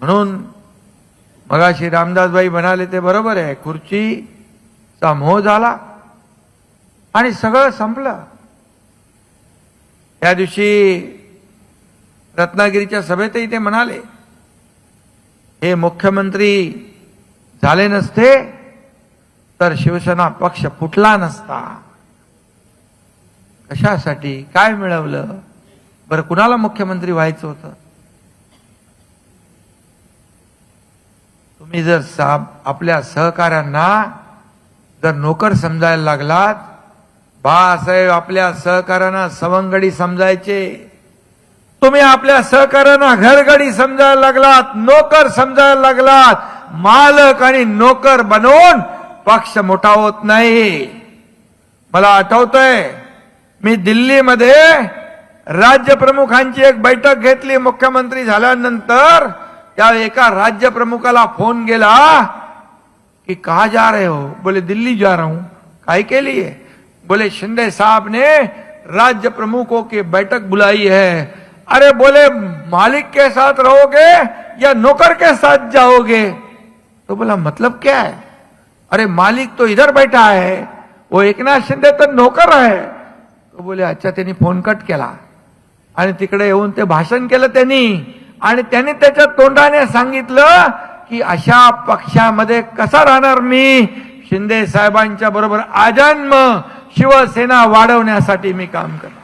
म्हणून मगाशी रामदासबाई म्हणाले ते बरोबर आहे खुर्चीचा मोह झाला आणि सगळं संपलं. त्या दिवशी रत्नागिरीच्या सभेतही ते म्हणाले हे मुख्यमंत्री झाले नसते तर शिवसेना पक्ष फुटला नसता. कशासाठी? काय मिळवलं? बरं कुणाला मुख्यमंत्री व्हायचं होतं? तुम्ही जर सा- आपल्या सहकाऱ्यांना जर नोकर समजायला लागलात बाळासाहेब आपल्या सहकाऱ्यांना सवंगडी समजायचे. तुम्ही आपल्या सहकाऱ्यांना घरगडी समजायला लागलात नोकर समजायला लागलात. मालक आणि नोकर बनवून पक्ष मोठा होत नाही. मला आठवतंय मी दिल्लीमध्ये राज्य प्रमुखांची एक बैठक घेतली मुख्यमंत्री झाल्यानंतर त्या एका राज्य प्रमुखाला फ़ोन गेला कि कहा जा रहे हो? बोले, दिल्ली जा रहा हूँ। काय के लिए? बोले, शिंदे साहब ने राज्य प्रमुखों की बैठक बुलाई है। अरे बोले, मालिक के साथ रहोगे या नौकर के साथ जाओगे? तो बोला मतलब क्या है? अरे मालिक तो इधर बैठा है, वो एकनाथ शिंदे तर नोकर आहे तो बोले अच्छा त्यांनी फ़ोन कट केला। तिकडे येऊन ते भाषण केलं त्यांनी आणि त्यांनी त्याच्या तोंडाने सांगितलं की अशा पक्षामध्ये कसा राहणार मी? शिंदे साहेबांच्या बरोबर आजन्म शिवसेना वाढवण्यासाठी मी काम करतो